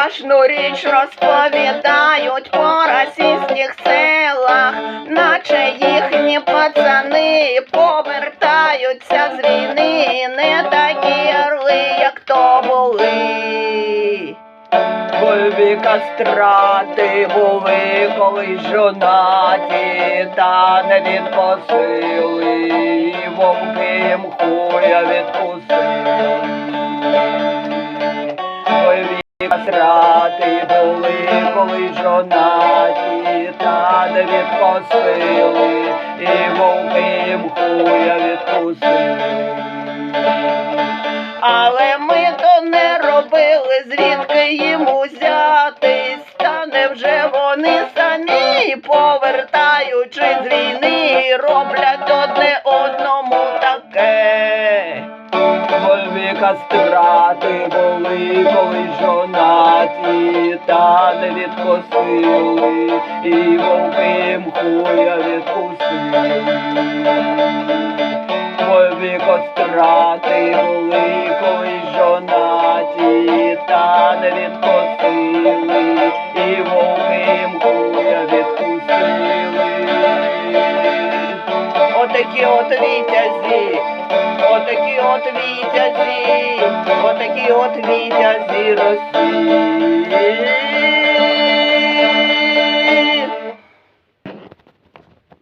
страшну річ розповідають по російських селах, наче їхні пацани повертаються з війни, не такі орли, як то були. Бойові кастрати були колись жонаті, та не відкосили, і вовки їм хуя відкусили. Кастрати були колись жонаті, та не відкосили, і вовки їм хуя відкусили. Але ми то не робили, звідки їм узятись, та невже вони самі, повертаючи з війни, роблять кастрати були коли жонаті, та не відкосили, і вовки їм хуя відкусили. Бойові кострати були коли жонаті, та не відкосили, Отакі от вітязі, отакі от вітязі, отакі от вітязі Росії.